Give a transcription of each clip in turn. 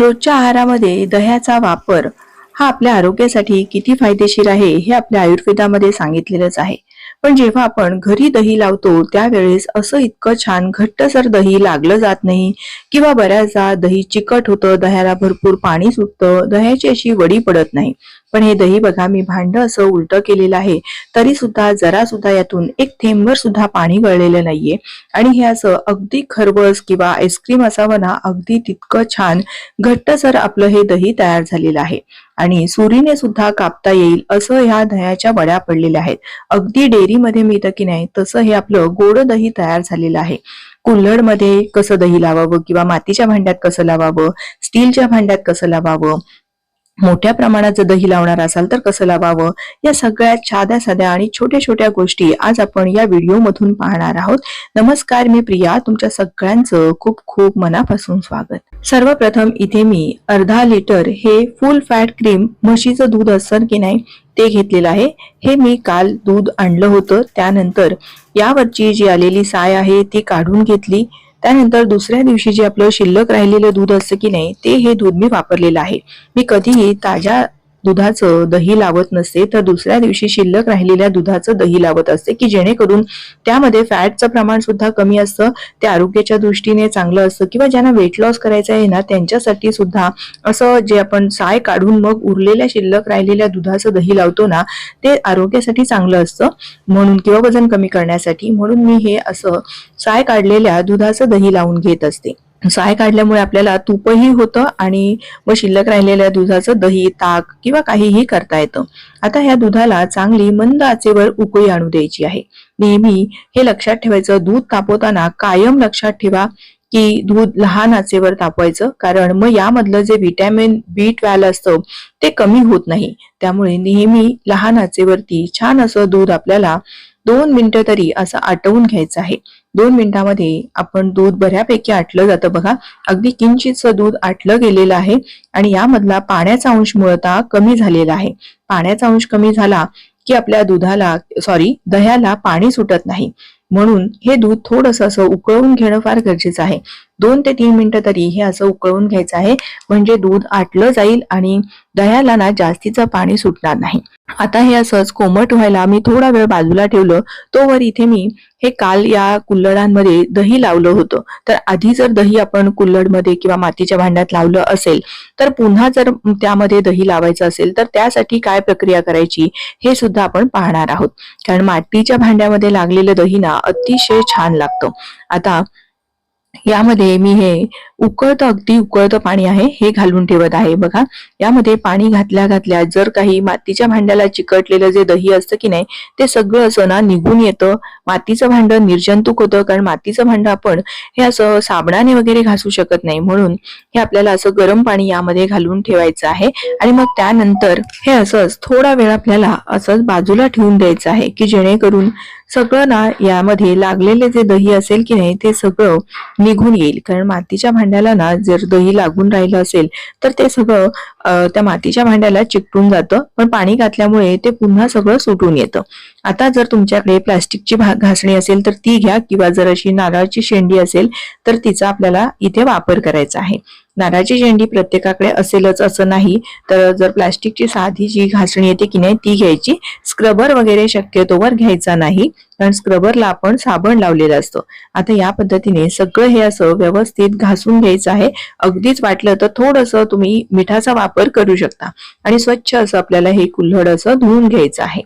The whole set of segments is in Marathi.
रोजच्या आहारामध्ये दह्याचा वापर हा आपल्या आरोग्यासाठी किती फायदेशीर आहे हे आपल्या आयुर्वेदामध्ये सांगितलेलंच आहे. पण जेव्हा आपण घरी दही लावतो त्यावेळेस असं इतकं छान घट्टसर दही लागलं जात नाही किंवा बऱ्याचदा दही चिकट होतं दह्याला भरपूर पाणी सुटतं दह्याची अशी वडी पडत नाही. पण हे दही बघा मी भांड असं उलट केलेलं आहे. तरी सुद्धा जरा सुद्धा यातून एक थेंबर सुद्धा पाणी गळलेलं नाहीये. आणि हे असं अगदी खरबस किंवा आईस्क्रीम असावं ना अगदी तितकं छान घट्टसर आपलं हे दही तयार झालेलं आहे. आणि सुरीने सुद्धा कापता येईल असं ह्या दह्याच्या वड्या पडलेल्या आहेत. अगदी डेअरीमध्ये मिळतं की नाही तसं हे आपलं गोड दही तयार झालेलं आहे. कुल्हडमध्ये कसं दही लावावं किंवा मातीच्या भांड्यात कसं लावावं स्टीलच्या भांड्यात कसं लावावं मोठ्या प्रमाणात जर दही लावणार असाल तर कसं लावावं? या सगळ्या साध्या साध्या आणि छोट्या छोट्या गोष्टी आज आपण या व्हिडिओमधून पाहणार आहोत. नमस्कार मी प्रिया. तुमच्या सगळ्यांचं खूप खूप मनापासून स्वागत. सर्वप्रथम इथे मी अर्धा लिटर हे फुल फॅट क्रीम म्हशीचं दूध असतं की नाही ते घेतलेलं आहे. हे मी काल दूध आणलं होतं. त्यानंतर यावरची जी आलेली साय आहे ती काढून घेतली. त्यानंतर दुसऱ्या दिवशी जे आपलं शिल्लक राहिलेलं दूध असतं की नाही ते हे दूध मी वापरलेलं आहे. मी कधीही ताज्या दुधाचं दही लावत नसते तर दुसऱ्या दिवशी शिल्लक राहिलेल्या दुधाचं दही लावत असते की जेणेकरून त्यामध्ये फॅटचं प्रमाण सुद्धा कमी असतं ते आरोग्याच्या दृष्टीने चांगलं असतं किंवा ज्यांना वेट लॉस करायचं आहे ना त्यांच्यासाठी सुद्धा असं जे आपण साय काढून मग उरलेल्या शिल्लक राहिलेल्या दुधाचं दही लावतो ना ते आरोग्यासाठी चांगलं असतं म्हणून किंवा वजन कमी करण्यासाठी म्हणून मी हे असं साय काढलेल्या दुधाचं दही लावून घेत असते. साय काढल्यामुळे आपल्याला तूपही होतं आणि व शिल्लक राहिलेल्या दुधाचं दही ताक किंवा काहीही करता येतं. आता ह्या दुधाला चांगली मंद आचेवर उकळी आणू द्यायची आहे. नेहमी हे लक्षात ठेवायचं दूध तापवताना कायम लक्षात ठेवा की दूध लहान आचेवर तापवायचं कारण मग यामधलं जे व्हिटॅमिन बी ट्वेल्व असतं ते कमी होत नाही. त्यामुळे नेहमी लहान आचेवरती छान असं दूध आपल्याला दोन मिनिटं तरी असं आटवून घ्यायचं आहे. दोन मिनिटांमध्ये आपण दूध बऱ्यापैकी आटलं जातं बघा. अगदी किंचितचं दूध आटलं गेलेलं आहे आणि यामधला पाण्याचा अंश मुळता कमी झालेला आहे. पाण्याचा अंश कमी झाला की आपल्या दुधाला सॉरी दह्याला पाणी सुटत नाही. म्हणून हे दूध थोडंसं असं उकळून घेणं फार गरजेचं आहे. दोन ते तीन मिनिटं तरी हे असं उकळून घ्यायचं आहे. म्हणजे दूध आटलं जाईल आणि दह्याला ना जास्तीचं पाणी सुटणार नाही. आता हे असंच कोमट व्हायला मी थोडा वेळ बाजूला ठेवलं. तोवर इथे मी हे काल या कुल्लडांमध्ये दही लावलं होतं. तर आधी जर दही आपण कुल्लडमध्ये किंवा मातीच्या भांड्यात लावलं असेल तर पुन्हा जर त्यामध्ये दही लावायचं असेल तर त्यासाठी काय प्रक्रिया करायची हे सुद्धा आपण पाहणार आहोत. कारण मातीच्या भांड्यामध्ये लागलेलं दही ना अतिशय छान लागतं. आता यामध्ये मी हे उकळतं अगदी उकळतं पाणी आहे हे घालून ठेवत आहे. बघा यामध्ये पाणी घातल्या घातल्या जर काही मातीच्या भांड्याला चिकटलेलं जे दही असतं की नाही ते सगळं असं ना निघून येतं. मातीचं भांड निर्जंतुक होतं कारण मातीचं भांड आपण हे असं साबणाने वगैरे घासू शकत नाही. म्हणून हे आपल्याला असं गरम पाणी यामध्ये घालून ठेवायचं आहे. आणि मग त्यानंतर हे असंच थोडा वेळ आपल्याला असंच बाजूला ठेवून द्यायचं आहे की जेणेकरून सगळं ना यामध्ये लागलेले जे दही असेल की नाही ते सगळं निघून येईल. कारण मातीच्या भांड्याला ना जर दही लागून राहिलं असेल तर ते सगळं त्या मातीच्या भांड्याला चिकटून जातं. पण पाणी घातल्यामुळे ते पुन्हा सगळं सुटून येतं. आता जर तुमच्याकडे प्लास्टिकची घासणी असेल तर ती घ्या किंवा जर अशी नारळाची शेंडी असेल तर तिचा आपल्याला इथे वापर करायचा आहे. नारळाची शेंडी प्रत्येकाकडे असेलच असं नाही. तर जर प्लास्टिकची साधी जी घासणी येते की नाही ती घ्यायची. स्क्रबर वगैरे शक्यतोवर घ्यायचा नाही. कारण स्क्रबरला आपण साबण लावलेलं असतं. आता या पद्धतीने सगळं हे असं व्यवस्थित घासून घ्यायचं आहे. अगदीच वाटलं तर थोडस तुम्ही मिठाचा वापर करू शकता. आणि स्वच्छ असं आपल्याला हे कुल्हड असं धुवून घ्यायचं आहे.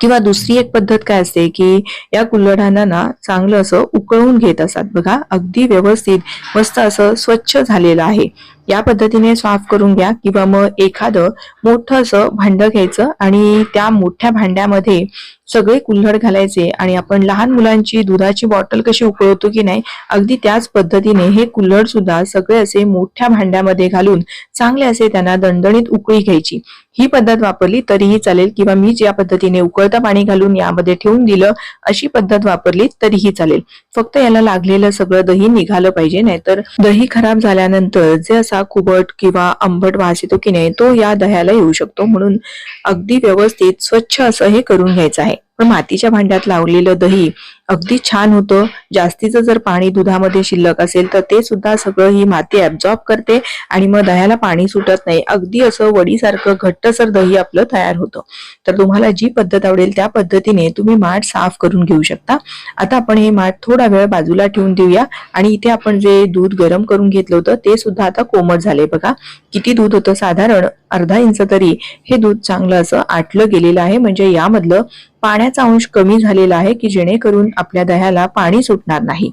किंवा दुसरी एक पद्धत काय असते की या कुल्हडांना ना चांगलं असं उकळून घेत असतात. बघा अगदी व्यवस्थित मस्त असं स्वच्छ झालेलं आहे. या पद्धतीने साफ करून घ्या किंवा मग एखादं मोठं असं भांड घ्यायचं आणि त्या मोठ्या भांड्यामध्ये सगळे कुल्हड घालायचे आणि आपण लहान मुलांची दुधाची बॉटल कशी उकळवतो की नाही अगदी त्याच पद्धतीने हे कुल्हड सुद्धा सगळे असे मोठ्या भांड्यामध्ये घालून चांगले असे त्यांना दणदणीत उकळी घ्यायची. ही पद्धत वापरली तरीही चालेल किंवा मी ज्या पद्धतीने उकळतं पाणी घालून यामध्ये ठेवून दिलं अशी पद्धत वापरली तरीही चालेल. फक्त याला लागलेलं सगळं दही निघालं पाहिजे नाहीतर दही खराब झाल्यानंतर जे असा कुबट किंवा आंबट वास येतो की नाही तो या दह्याला येऊ शकतो. म्हणून अगदी व्यवस्थित स्वच्छ असं हे करून घ्यायचं आहे. पण मातीच्या भांड्यात लावलेलं दही अगदी छान होतं. जास्तीचं जर पाणी दुधामध्ये शिल्लक असेल तर ते सुद्धा सगळं ही माती ऍब्झॉर्ब करते आणि मग दह्याला पाणी सुटत नाही. अगदी असं वडीसारखं घट्टसर दही आपलं तयार होतं. तर तुम्हाला जी पद्धत आवडेल त्या पद्धतीने तुम्ही माठ साफ करून घेऊ शकता. आता आपण हे माठ थोडा वेळ बाजूला ठेवून देऊया आणि इथे आपण जे दूध गरम करून घेतलं होतं ते सुद्धा आता कोमट झाले बघा. किती दूध होतं? साधारण अर्धा इंच तरी हे दूध चांगलं असं आटलं गेलेलं आहे. म्हणजे यामधलं पाण्याचा अंश कमी झालेला आहे की जेणेकरून आपल्या दह्याला पाणी सुटणार नाही.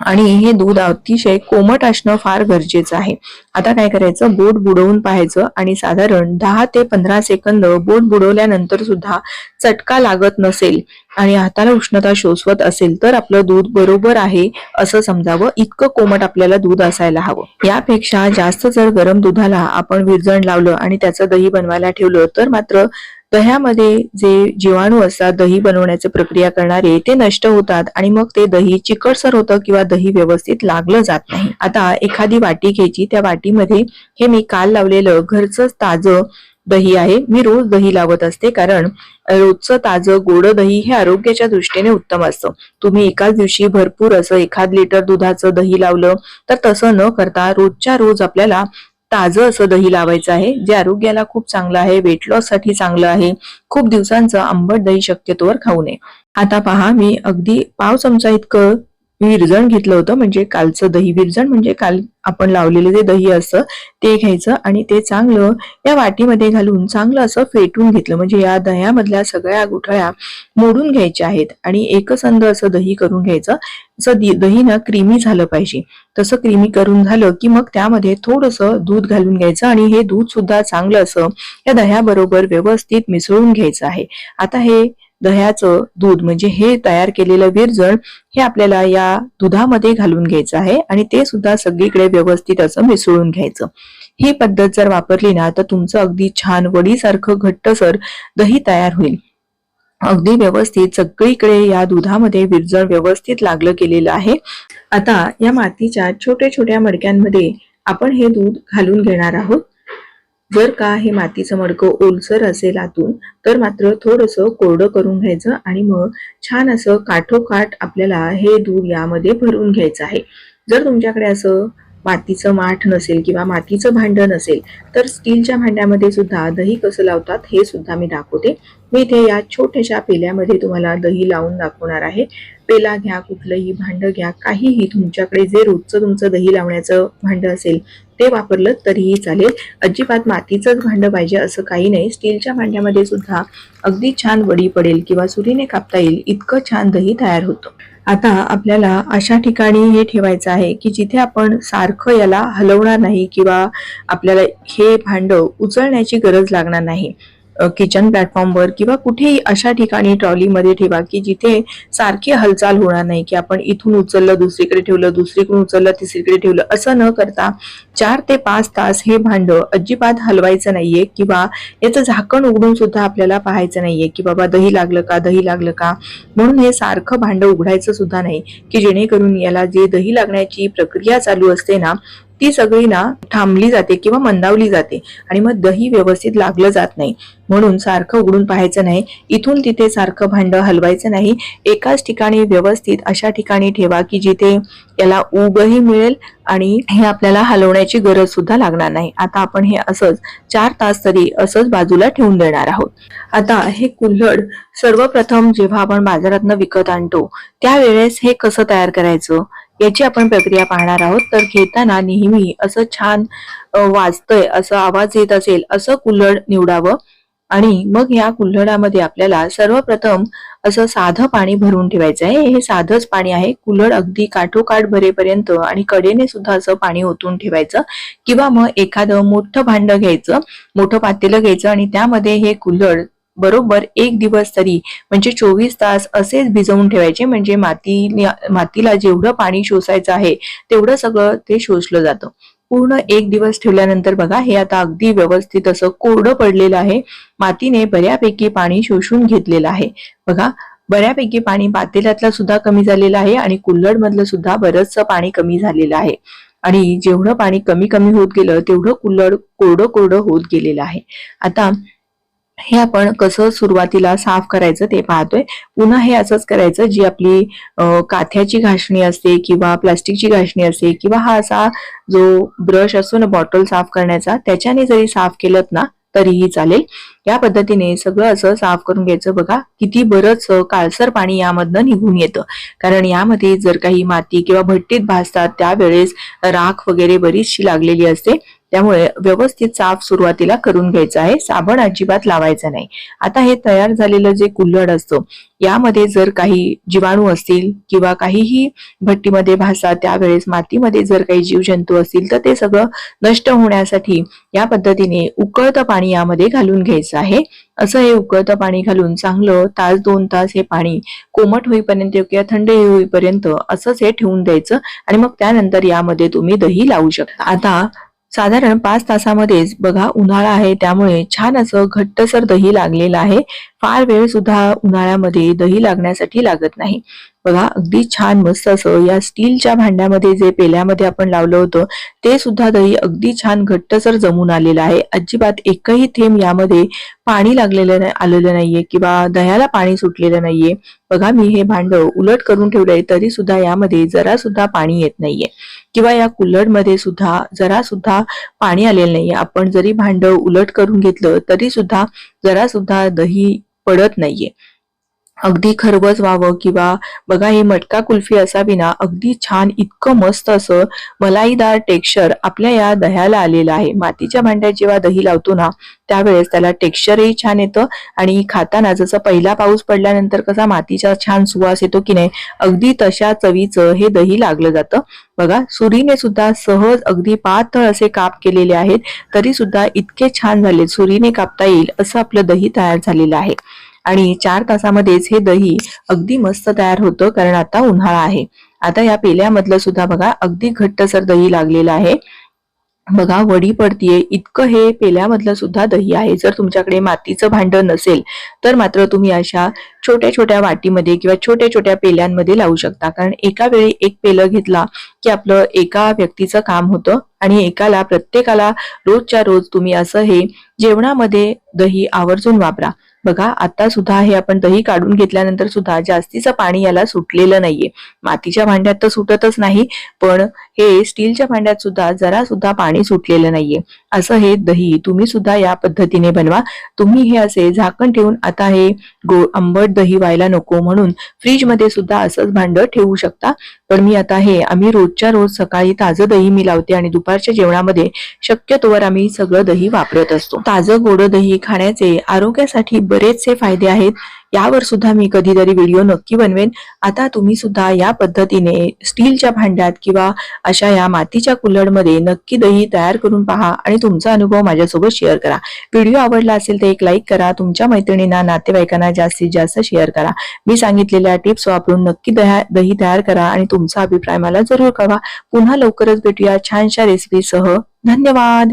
आणि हे दूध अतिशय कोमट असणं फार गरजेचं आहे. आता काय करायचं? बोट बुडवून पाहायचं आणि साधारण दहा ते पंधरा सेकंद बोट बुडवल्यानंतर सुद्धा चटका लागत नसेल आणि हाताला उष्णता शोषवत असेल तर आपलं दूध बरोबर आहे असं समजावं. इतकं कोमट आपल्याला दूध असायला हवं. यापेक्षा जास्त जर गरम दुधाला आपण विरजण लावलं आणि त्याचं दही बनवायला ठेवलं तर मात्र दह्यामध्ये जे जीवाणू असतात दही बनवण्याचे प्रक्रिया करणारे ते नष्ट होतात आणि मग ते दही चिकटसर होतं किंवा दही व्यवस्थित लागलं जात नाही. आता एखादी वाटी घ्यायची त्या वाटीमध्ये हे मी काल लावलेलं घरचं ताजं दही आहे. मी रोज दही लावत असते कारण रोजचं ताजं गोड दही हे आरोग्याच्या दृष्टीने उत्तम असतं. तुम्ही एकाच दिवशी भरपूर असं एखाद लिटर दुधाचं दही लावलं तर तसं न करता रोजच्या रोज आपल्याला ताजं असं दही लावायचं आहे जे आरोग्याला खूप चांगलं आहे वेट लॉससाठी चांगलं आहे. खूप दिवसांचं आंबट दही शक्यतोवर खाऊ नये. आता पहा मी अगदी पाव चमचा इतकं विरजण घेतलं होतं म्हणजे कालचं दही विरजण म्हणजे काल आपण लावलेलं जे दही असतं ते घ्यायचं आणि ते चांगलं या वाटीमध्ये घालून चांगलं असं फेटून घेतलं. म्हणजे या दह्यामधल्या सगळ्या गुठळ्या मोडून घ्यायच्या आहेत आणि एकसंध असं दही करून घ्यायचं. असं दही ना क्रीमी झालं पाहिजे तसं क्रीमी करून झालं की मग त्यामध्ये थोडंसं दूध घालून घ्यायचं आणि हे दूध सुद्धा चांगलं असं या दह्याबरोबर व्यवस्थित मिसळून घ्यायचं आहे. आता हे दह्याचं दूध म्हणजे हे तयार केलेलं विरजण हे आपल्याला या दुधामध्ये घालून घ्यायचं आहे आणि ते सुद्धा सगळीकडे व्यवस्थित असं मिसळून घ्यायचं. ही पद्धत जर वापरली ना तर तुमचं अगदी छान वडीसारखं घट्टसर दही तयार होईल. अगदी व्यवस्थित सगळीकडे या दुधामध्ये विरजण व्यवस्थित लागलं गेलेलं आहे. आता या मातीच्या छोट्या छोट्या मडक्यांमध्ये आपण हे दूध घालून घेणार आहोत. जर का हे मातीचं मडकं ओलसर असेल आतून तर मात्र थोडंसं कोरडं करून घ्यायचं आणि मग छान असं काठोकाठ आपल्याला हे दूध यामध्ये भरून घ्यायचं आहे. जर तुमच्याकडे असं मातीचं माठ नसेल किंवा मातीचं भांडं नसेल तर स्टीलच्या भांड्यामध्ये सुद्धा दही कसं लावतात हे सुद्धा मी दाखवते. मी इथे या छोट्याशा पेल्यामध्ये तुम्हाला दही लावून दाखवणार आहे. पेला घ्या कुठलंही भांडं घ्या काहीही तुमच्याकडे जे रोजचं तुमचं दही लावण्याचं भांडं असेल ते वापरलं तरीही चालेल. अजिबात मातीचंच भांडं पाहिजे असं काही नाही. स्टीलच्या भांड्यामध्ये सुद्धा अगदी छान वडी पडेल किंवा सुरीने कापता येईल इतकं छान दही तयार होतं. आता आपल्याला अशा ठिकाणी हे ठेवायचं आहे की जिथे आपण सारखं याला हलवणार नाही किंवा आपल्याला हे भांडं उचलण्याची गरज लागणार नाही. किचन प्लॅटफॉर्मवर किंवा कुठेही अशा ठिकाणी ट्रॉलीमध्ये ठेवा की जिथे सारखी हालचाल होणार नाही की आपण इथून उचललं दुसरीकडे ठेवलं दुसरीकडून उचललं तिसरीकडे ठेवलं असं न करता चार ते पाच तास हे भांड अजिबात हलवायचं नाहीये किंवा याचं झाकण उघडून सुद्धा आपल्याला पाहायचं नाहीये की बाबा दही लागलं का दही लागलं का? म्हणून हे सारखं भांड उघडायचं सुद्धा नाही की जेणेकरून याला जे दही लागण्याची प्रक्रिया चालू असते ना ती सगळी ना थांबली जाते किंवा मंदावली जाते आणि मग दही व्यवस्थित लागलं जात नाही. म्हणून सारखं उघडून पाहायचं नाही. इथून तिथे सारखं भांड हलवायचं नाही. एकाच ठिकाणी व्यवस्थित अशा ठिकाणी ठेवा की जिथे याला उगही मिळेल आणि हे आपल्याला हलवण्याची गरज सुद्धा लागणार नाही. आता आपण हे असंच चार तास तरी असंच बाजूला ठेवून देणार आहोत. आता हे कुल्हड सर्वप्रथम जेव्हा आपण बाजारातनं विकत आणतो त्यावेळेस हे कसं तयार करायचं? याची आपण प्रक्रिया पाहणार आहोत. तर घेताना नेहमी असं छान वाजतंय असं आवाज येत असेल असं कुल्हड निवडावं. आणि मग या कुल्हडामध्ये आपल्याला सर्वप्रथम असं साधं पाणी भरून ठेवायचं आहे. हे साधंच पाणी आहे. कुल्हड अगदी काठोकाठ भरेपर्यंत आणि कडेने सुद्धा असं पाणी ओतून ठेवायचं. किंवा मग एखादं मोठं भांड घ्यायचं मोठं पातेलं घ्यायचं आणि त्यामध्ये हे कुल्हड बरोबर एक दिवस तरी म्हणजे चोवीस तास असेच भिजवून ठेवायचे म्हणजे माती मातीला जेवढं पाणी शोषायचं आहे तेवढं सगळं ते शोषलं जातं. पूर्ण एक दिवस ठेवल्यानंतर बघा हे आता अगदी व्यवस्थित असं कोरडं पडलेलं आहे. मातीने बऱ्यापैकी पाणी शोषून घेतलेलं आहे. बघा बऱ्यापैकी पाणी पातेल्यातलं सुद्धा कमी झालेलं आहे आणि कुल्लड मधलं सुद्धा बरंचसं पाणी कमी झालेलं आहे. आणि जेवढं पाणी कमी कमी होत गेलं तेवढं कुल्लड कोरडं कोरडं होत गेलेलं आहे. आता हे आपण कसं सुरुवातीला साफ करायचं ते पाहतोय. पुन्हा हे असंच करायचं जी आपली काथ्याची घासणी असते किंवा प्लास्टिकची घासणी असते किंवा हा असा जो ब्रश असतो ना बॉटल साफ करण्याचा त्याच्याने जरी साफ केलं ना तरीही चालेल. या पद्धतीने सगळं असं साफ करून घ्यायचं बघा. किती बरंच काळसर पाणी यामधनं निघून येतं. कारण यामध्ये जर काही माती किंवा भट्टीत भासतात त्यावेळेस राख वगैरे बरीचशी लागलेली असते. त्यामुळे व्यवस्थित साफ सुरुवातीला करून घ्यायचं आहे. साबण अजिबात लावायचं नाही. आता हे तयार झालेलं जे कुल्हड असतं यामध्ये जर काही जीवाणू असतील किंवा काहीही भट्टीमध्ये भासा त्यावेळेस मातीमध्ये जर काही जीवजंतू असतील तर ते सगळं नष्ट होण्यासाठी या पद्धतीने उकळतं पाणी यामध्ये घालून घ्यायचं आहे. असं हे उकळतं पाणी घालून चांगलं तास दोन तास हे पाणी कोमट होईपर्यंत किंवा थंड होईपर्यंत असंच हे ठेवून द्यायचं आणि मग त्यानंतर यामध्ये तुम्ही दही लावू शकता. आता साधारण पाच तासामध्येच बघा उन्हाळा आहे त्यामुळे छान असं घट्टसर दही लागलेलं आहे. फार वेळ सुद्धा उन्हाळ्यामध्ये दही लागण्यासाठी लागत नाही. बघा अगदी छान मस्त असं या स्टीलच्या भांड्यामध्ये जे पेल्यामध्ये आपण लावलं होतं ते सुद्धा दही अगदी छान घट्टसर जमून आलेलं आहे. अजिबात एकही थेंब यामध्ये पाणी लागलेलं नाही आलेलं नाहीये किंवा दह्याला पाणी सुटलेलं नाहीये. बघा मी हे भांड उलट करून ठेवलंय तरी सुद्धा यामध्ये जरा सुद्धा पाणी येत नाहीये. किंवा या कुल्हडमध्ये सुद्धा जरा सुद्धा पाणी आलेलं नाहीये. आपण जरी भांड उलट करून घेतलं तरी सुद्धा जरा सुद्धा दही पडत नाहीये. अगदी खरवस व्हावं किंवा बघा हे मटका कुल्फी असावी ना अगदी छान इतकं मस्त असं मलाईदार टेक्स्चर आपल्या या दह्याला आलेलं आहे. मातीच्या भांड्यात जेव्हा दही लावतो ना त्यावेळेस त्याला टेक्स्चरही छान येतं आणि खाताना जसं पहिला पाऊस पडल्यानंतर कसा मातीचा छान सुवास येतो की नाही अगदी तशा चवीचं हे दही लागलं जातं. बघा सुरीने सुद्धा सहज अगदी पातळ असे काप केलेले आहेत तरी सुद्धा इतके छान झाले सुरीने कापता येईल असं आपलं दही तयार झालेलं आहे. आणि चार तासामध्येच हे दही अगदी मस्त तयार होतं कारण आता उन्हाळा आहे. आता या पेल्यामधलं सुद्धा बघा अगदी घट्टसर दही लागलेलं आहे. बघा वडी पडतीये. इतकं हे पेल्यामधलं सुद्धा दही आहे. जर तुमच्याकडे मातीचं भांड नसेल तर मात्र तुम्ही अशा छोट्या छोट्या वाटीमध्ये किंवा छोट्या छोट्या पेल्यांमध्ये लावू शकता. कारण एका वेळी एक पेलं घेतला की आपलं एका व्यक्तीचं काम होतं आणि एकाला प्रत्येकाला रोजच्या रोज तुम्ही असं हे जेवणामध्ये दही आवर्जून वापरा. बघा आता सुद्धा हे आपण दही काढून घेतल्यानंतर सुद्धा जास्तीचं पाणी याला सुटलेलं नाहीये. मातीच्या भांड्यात तर सुटतच नाही पण हे स्टीलच्या भांड्यात सुद्धा जरा सुद्धा पाणी सुटलेलं नाहीये. असं हे दही तुम्ही सुद्धा या पद्धतीने बनवा. तुम्ही हे असे झाकण ठेवून आता हे गो आंबट दही व्हायला नको म्हणून फ्रीजमध्ये सुद्धा असंच भांड ठेवू शकता. पण मी आता हे आम्ही रोजच्या रोज सकाळी ताजं दही मी लावते आणि दुपारच्या जेवणामध्ये शक्यतोवर आम्ही सगळं दही वापरत असतो. ताजं गोड दही खाण्याचे आरोग्यासाठी बरेचसे फायदे आहेत. यावर सुद्धा मी कधीतरी व्हिडिओ नक्की बनवेन. आता तुम्ही सुद्धा या पद्धतीने स्टीलच्या भांड्यात किंवा अशा या मातीच्या कुल्हडमध्ये नक्की दही तयार करून पहा आणि तुमचा अनुभव माझ्यासोबत शेअर करा. व्हिडिओ आवडला असेल तर एक लाईक करा. तुमच्या मैत्रिणींना नातेवाईकांना जास्तीत जास्त शेअर करा. मी सांगितलेल्या टिप्स वापरून नक्की दह्या दही तयार करा आणि तुमचा अभिप्राय मला जरूर कळवा. पुन्हा लवकरच भेटूया छानशा रेसिपीसह धन्यवाद!